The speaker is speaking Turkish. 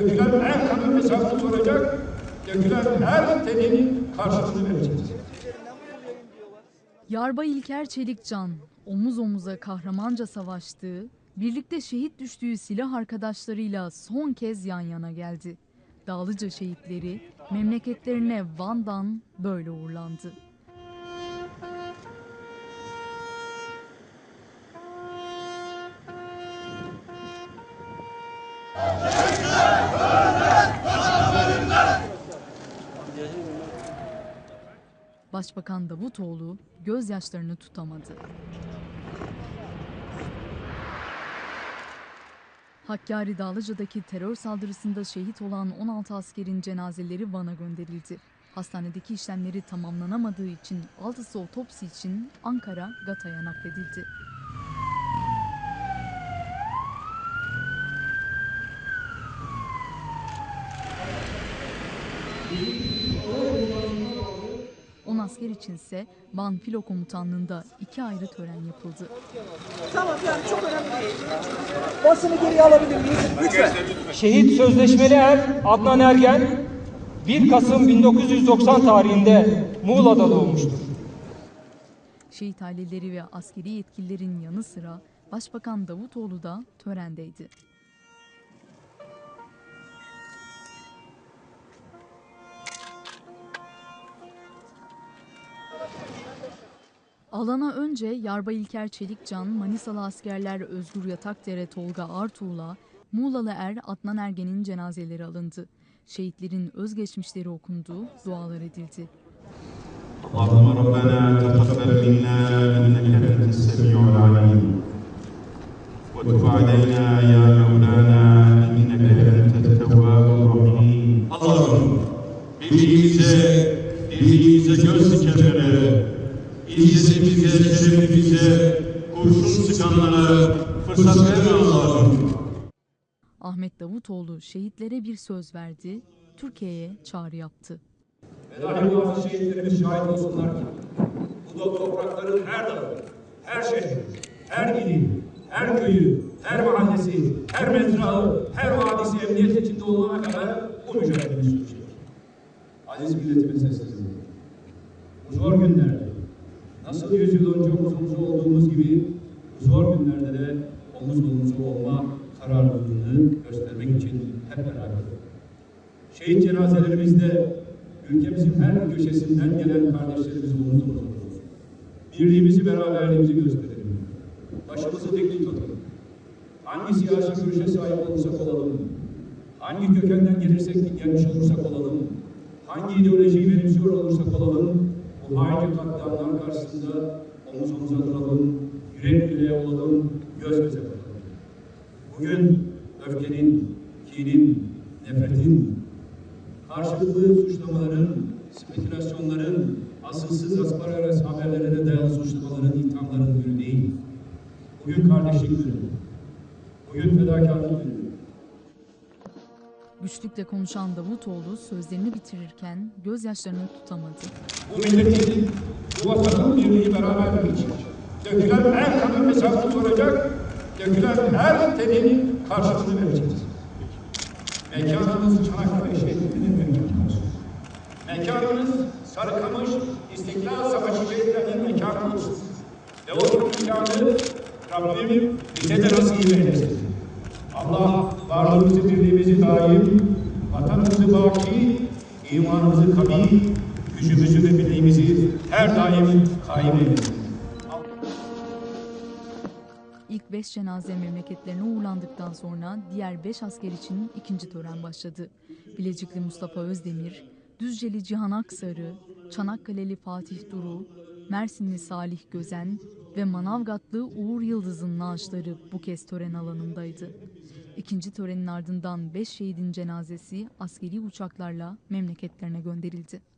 Dökülen her kanın hesabını soracak, dökülen her telin karşılığını vereceğiz. Yarbay İlker Çelikcan omuz omuza kahramanca savaştığı, birlikte şehit düştüğü silah arkadaşlarıyla son kez yan yana geldi. Dağlıca şehitleri memleketlerine Van'dan böyle uğurlandı. Başbakan Davutoğlu gözyaşlarını tutamadı. Hakkari Dağlıca'daki terör saldırısında şehit olan 16 askerin cenazeleri Van'a gönderildi. Hastanedeki işlemleri tamamlanamadığı için altısı otopsi için Ankara Gata'ya nakledildi. Asker içinse Van Filo Komutanlığı'nda iki ayrı tören yapıldı. Tamam yani çok önemli değil. Basını geriye alabilir miyiz? Lütfen. Şehit Sözleşmeli Er Adnan Ergen 1 Kasım 1990 tarihinde Muğla'da doğmuştur. Şehit aileleri ve askeri yetkililerin yanı sıra Başbakan Davutoğlu da törendeydi. Alana önce Yarbay İlker Çelikcan, Manisalı askerler Özgür Yatakdere Tolga Artuğ'la Muğlalı er Adnan Ergen'in cenazeleri alındı. Şehitlerin özgeçmişleri okundu, dualar edildi. Allah'ım Rabbena tetaffel minna enneke entes semi'ul alim. Ve tub aleyna ya Mevlana inneke entes tevvabur rahim. Allah'ım bize, bize göz kefere, izzetimize, şerefimize, kurşun sıkanlara fırsat verme Allah'ım. Ahmet Davutoğlu şehitlere bir söz verdi, Türkiye'ye çağrı yaptı. Dahi bazı şehitlerimiz şahit olsunlar ki, bu da toprakların her dağı, her şehri, her ili, her köyü, her mahallesi, her mezrağı, her vadisi emniyet içinde olana kadar bu mücadelemiz sürecek. Aziz milletimin sessizliği. Bu zor günlerde, nasıl yüzyıl önce omuz olduğumuz gibi, zor günlerde de omuz omuza olma kararlılığını göstermek için hep beraber. Şehit cenazelerimizde ülkemizin her köşesinden gelen kardeşlerimizi omuz omuza olsun. Birliğimizi, beraberliğimizi gösterelim. Başımızı dik tutalım. Hangi siyasi görüşe sahip olursak olalım, hangi kökenden gelirsek gelmiş olursak olalım, hangi ideolojiyi benimsiyor olursak olalım, bu haince katliamlar karşısında omuz omuza duralım, yürek yüreğe olalım, göz göze bakalım. Bugün öfkenin, kinin, nefretin, karşılıklı suçlamaların, spekülasyonların, asılsız asparagas haberlerine dayalı suçlamaların, ithamların günü değil. Bugün kardeşlik günü. Bugün fedakarlık günü. Güçlükle konuşan Davutoğlu sözlerini bitirirken gözyaşlarını tutamadı. Bu milletin, bu vatanın birliği beraberliği için. Dökülen her kanın hesabını soracak, dökülen her telin karşılığını vereceğiz. Mekanınız Çanakkale şehrinin mekanı olsun. Mekanınız Sarıkamış İstiklal Savaşı şehitlerinin mekanı olsun. Ve o mekanı Rabbim bize de nasip eylesin. Allah varlığımızı, birliğimizi daim, vatanımızı baki, imanımızı kavi, gücümüzü ve birliğimizi her daim kaim. İlk 5 cenaze memleketlerine uğurlandıktan sonra diğer 5 asker için ikinci tören başladı. Bilecikli Mustafa Özdemir, Düzceli Cihan Aksarı, Çanakkale'li Fatih Duru, Mersinli Salih Gözen ve Manavgatlı Uğur Yıldız'ın naaşları bu kez tören alanındaydı. İkinci törenin ardından 5 şehidin cenazesi askeri uçaklarla memleketlerine gönderildi.